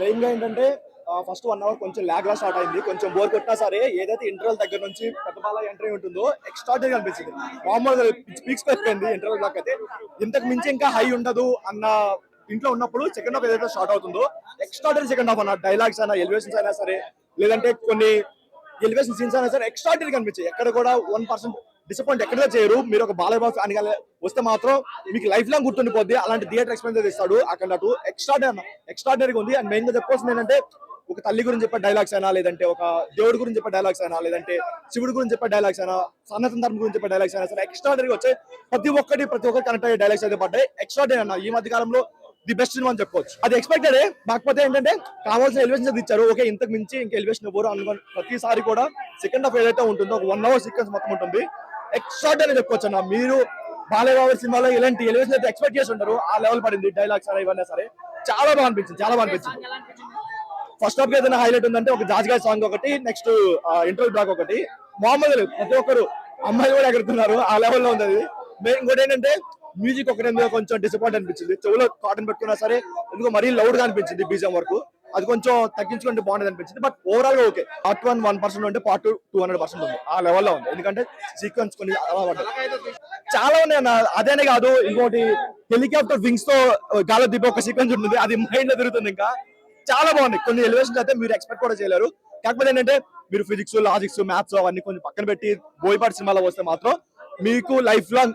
మెయిన్గా ఏంటంటే first one hour కొంచెం లాగ్ లా స్టార్ట్ అయింది. కొంచెం బోర్ కొట్టినా సరే ఏదైతే ఇంటర్వల్ దగ్గర నుంచి పెద్దపాల ఎంట్రీ ఉంటుందో ఎక్స్ట్రాడనరీ అనిపించింది. నార్మల్ పీక్స్ అయిపోయింది ఇంటర్వల్ బ్లాక్ అయితే. ఇంతకు మించి ఇంకా హై ఉండదు అన్న ఇంట్లో ఉన్నప్పుడు సెకండ్ హాఫ్ ఏదైతే స్టార్ట్ అవుతుందో ఎక్స్ట్రాడనరీ సెకండ్ హాఫ్ అన్న డైలాగ్స్ అయినా ఎలివేషన్స్ అయినా సరే లేదంటే కొన్ని ఎలివేషన్ సీన్స్ అయినా సరే ఎక్స్ట్రాడనరీ కనిపించాయి ఎక్కడ కూడా వన్ పర్సెంట్ డిసప్పాయింట్ ఎక్కడ చేయరు. మీరు ఒక బాలయ్య ఫ్యాన్ వస్తే మాత్రం మీకు లైఫ్ లాంగ్ గుర్తుండిపోద్ది. అలాంటి థియేటర్ ఎక్స్పీరియన్స్ ఇస్తాడు అక్కడ అటు ఎక్స్ట్రాడనరీ ఎక్స్ట్రాడనరీగా ఉంది. అండ్ మెయిన్గా చెప్పాల్సింది ఏంటంటే ఒక తల్లి గురించి చెప్పే డైలాగ్స్ అయినా లేదంటే ఒక దేవుడి గురించి చెప్పే డైలాగ్స్ అయినా లేదంటే శివుడి గురించి చెప్పే డైలాగ్స్ అయినా సనాతన ధర్మం గురించి చెప్పే డైలాగ్స్ అయినా సరే ఎక్స్ట్రాడనరీగా వచ్చాయి. ప్రతి ఒక్కటి ప్రతి ఒక్కరు కనెక్ట్ అయ్యే డైలాగ్స్ అయితే పడ్డాయి. ఎక్స్ట్రాడనరీ అన్న ఈ మధ్య కాలంలో ది బెస్ట్ సినిమా అని చెప్పుకోవచ్చు. అది ఎక్స్పెక్టెడ్ కాకపోతే ఏంటంటే కావాల్సిన ఎలివేషన్ ఇచ్చారు. ఓకే ఇంతకు మించి ఇంకా ఎలివేషన్ ఇవ్వరు అనుకోని ప్రతిసారి కూడా సెకండ్ హాఫ్ ఏదైతే ఉంటుందో ఒక వన్ అవర్ సీక్వెన్స్ మొత్తం ఉంటుంది. ఎక్స్ట్రాడనరీ చెప్పుకోవచ్చు అన్న. మీరు బాలయ్య సినిమాలో ఇలాంటి ఎలివేషన్ అయితే ఎక్స్పెక్ట్ చేసి ఉంటారు ఆ లెవెల్ పడింది. డైలాగ్స్ అయినా ఇవన్నీ సరే. చాలా బాగా అనిపించింది చాలా బాగా అనిపించింది. ఫస్ట్ హాఫ్ ఏదైనా హైలైట్ ఉందంటే ఒక జాజ్గా సాంగ్ ఒకటి నెక్స్ట్ ఇంటర్వ్యూ బ్లాక్ ఒకటి. మామూలు. ప్రతి ఒక్కరు అమ్మాయిలు కూడా ఎగురుతున్నారు ఆ లెవెల్లో ఉంది అది. మెయిన్ ఇంకోటి ఏంటంటే మ్యూజిక్ ఒకటి కొంచెం డిసప్పాయింట్ అనిపించింది. చెవులో కాటన్ పెట్టుకున్నా సరే ఎందుకో మరీ లౌడ్గా అనిపించింది బీజం వరకు. అది కొంచెం తగ్గించుకుంటే బాగుంటుంది అనిపించింది. బట్ ఓవరాల్గా okay part one one percent ఉంటే part two two hundred percent ఉంది. ఆ లెవెల్లో ఉంది. ఎందుకంటే సీక్వెన్స్ కొన్ని అలా చాలా ఉన్నాయి అన్న. అదేనే కాదు ఇంకోటి హెలికాప్టర్ వింగ్స్తో గాలి దిప్పే ఒక సీక్వెన్స్ ఉంటుంది. అది మైండ్లో తిరుగుతుంది ఇంకా. చాలా బాగుంది కొన్ని ఎలివేషన్స్ అయితే మీరు ఎక్స్పెక్ట్ కూడా చేయలేరు. కాకపోతే ఏంటంటే మీరు ఫిజిక్స్ లాజిక్స్ మ్యాథ్స్ అవన్నీ కొంచెం పక్కన పెట్టి బోయపాటి సినిమాలో వస్తే మాత్రం మీకు లైఫ్ లాంగ్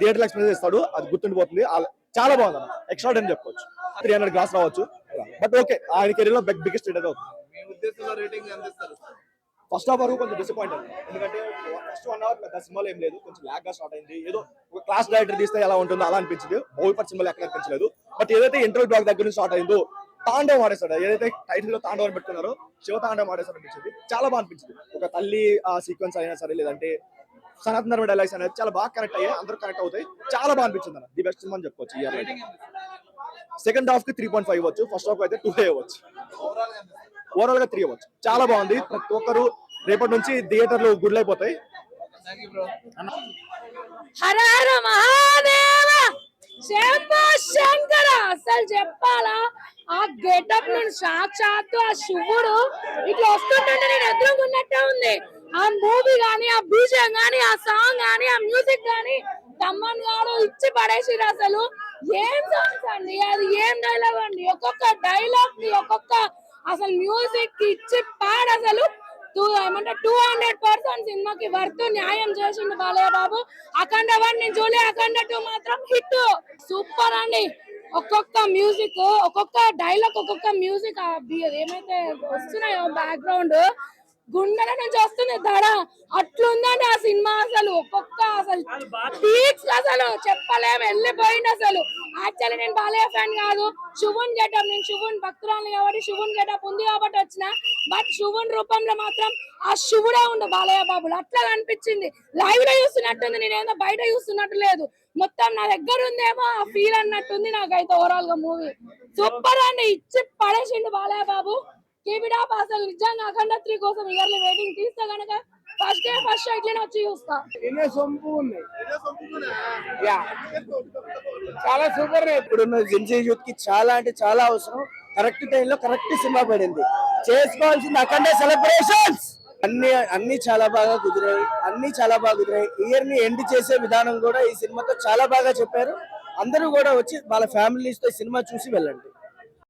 థియేటర్ ఎక్స్పీరియన్స్ ఇస్తాడు. అది గుర్తుండిపోతుంది. చాలా బాగుంది అన్న. ఎక్స్ట్రా అని చెప్పుకోవచ్చు త్రీ హండ్రెడ్ గ్లాస్ రావచ్చు. బట్ ఓకే ఆయన కెరీర్లో బిగ్గెస్ట్ ఇస్తారు? ఫస్ట్ హాఫ్ వరకు కొంచెం డిసప్పాయింట్ ఎందుకంటే ఫస్ట్ వన్ అవర్ పెద్ద సినిమాలో ఏం లేదు. కొంచెం లాగ్గా స్టార్ట్ అయింది. ఏదో ఒక క్లాస్ డైరెక్టర్ తీస్తే ఎలా ఉంటుందో అలా అనిపించింది. బోయపాటి సినిమాలో ఎక్కడ అనిపించలేదు. బట్ ఏదైతే ఇంటర్వ్యూ బ్లాక్ దగ్గర నుంచి స్టార్ట్ అయిందో తాండవం ఆడేస్తాడు ఏదైతే టైటిల్లో తాండవం పెట్టుకున్నారో శివ తాండవం ఆడేస్తాడు అనిపించింది. చాలా బాగా అనిపించింది. ఒక తల్లి ఆ సీక్వెన్స్ అయినా సరే లేదంటే సనాతన ధర్మ డైలాగ్స్ అనేది చాలా బాగా కనెక్ట్ అయ్యాయి. అందరూ కనెక్ట్ అవుతాయి. చాలా బాగా అనిపించింది అన్న. ది బెస్ట్ సినిమా అని చెప్పుకోవచ్చు ఇయర్ సెకండ్ హాఫ్కి త్రీ పాయింట్ ఫైవ్ ఇవ్వచ్చు. ఫస్ట్ హాఫ్ అయితే టూ ఇవ్వచ్చు. ఓవరాల్గా త్రీ ఇవ్వచ్చు. చాలా బాగుంది. ప్రతి ఒక్కరు రేపటి నుంచి థియేటర్లు గుడ్లైపోతాయి హర హర మహాదేవ! శంభో శంకర! అసలు చెప్పాలా? ఆ గెటప్ నేను సాక్షాత్తు ఆ శివుడు ఇట్లా వస్తుంటే నేను ఎదురుకున్నట్టే ఉంది. ఆ మూవీ గానీ ఆ బీజం గానీ ఆ సాంగ్ గానీ ఆ మ్యూజిక్ గానీ తమ్మన్ గాడు ఇచ్చి పడేసిరు అసలు. ఏం సాంగ్స్ అండి అది ఏం డైలాగ్ అండి? ఒక్కొక్క డైలాగ్ని ఒక్కొక్క అసలు మ్యూజిక్ ఇచ్చి పాడు అసలు టూ ఏమంటే టూ హండ్రెడ్ పర్సెంట్ సినిమాకి వర్త్ న్యాయం చేసిండు బాలయ్య బాబు. అఖండ వన్ నేను చూడలే అఖండ టూ మాత్రం హిట్. సూపర్ అండి. ఒక్కొక్క మ్యూజిక్ ఒక్కొక్క డైలాగ్ ఒక్కొక్క మ్యూజిక్ ఏమైతే వస్తున్నాయో బ్యాక్గ్రౌండ్ గుండెల నుంచి వస్తుంది దడ. అట్లుందండి ఆ సినిమా అసలు ఒక్కొక్క అసలు. పీక్స్ అసలు చెప్పలేము వెళ్ళిపోయింది అసలు. యాక్చువల్లీ నేను బాలయ్య ఫ్యాన్ కాదు. శుభన్ గెటప్ నేను శుభన్ భక్తురాలు కాబట్టి శుభన్ గెటప్ ఉంది కాబట్టి వచ్చిన. బట్ శుభన్ రూపంలో మాత్రం ఆ శివుడే ఉండు బాలయ్య బాబులు. అట్లా కనిపించింది లైవ్లో చూస్తున్నట్టుంది నేనేదో బయట చూస్తున్నట్టు లేదు. మొత్తం నా దగ్గర ఉందేమో ఆ ఫీల్ అన్నట్టుంది నాకైతే ఓవరాల్గా మూవీ సూపర్ అండి ఇచ్చి పడేసిండు బాలయ్య బాబు. కేబిడా అసలు నిజంగా అఖండ త్రీ కోసం ఇయర్లీ వెయిటింగ్ తీస్తే గనక ఫస్ట్ డే ఫస్ట్ ఇట్లనే వచ్చి చూస్తా. ఎన్నో సొంపు ఉంది. యా. చాలా సూపర్ ఇప్పుడున్న జెన్సీ యూత్కి చాలా అంటే చాలా అవసరం. కరెక్ట్ టైంలో కరెక్ట్ సినిమా పడింది. చేసుకోవాల్సింది అఖండ సెలబ్రేషన్స్ అన్ని అన్ని చాలా బాగా కుదిరాయి. అన్ని చాలా బాగా కుదిరాయి. ఇయర్ని ఎండ్ చేసే విధానం కూడా ఈ సినిమాతో చాలా బాగా చెప్పారు. అందరూ కూడా వచ్చి వాళ్ళ ఫ్యామిలీస్తో సినిమా చూసి వెళ్ళండి.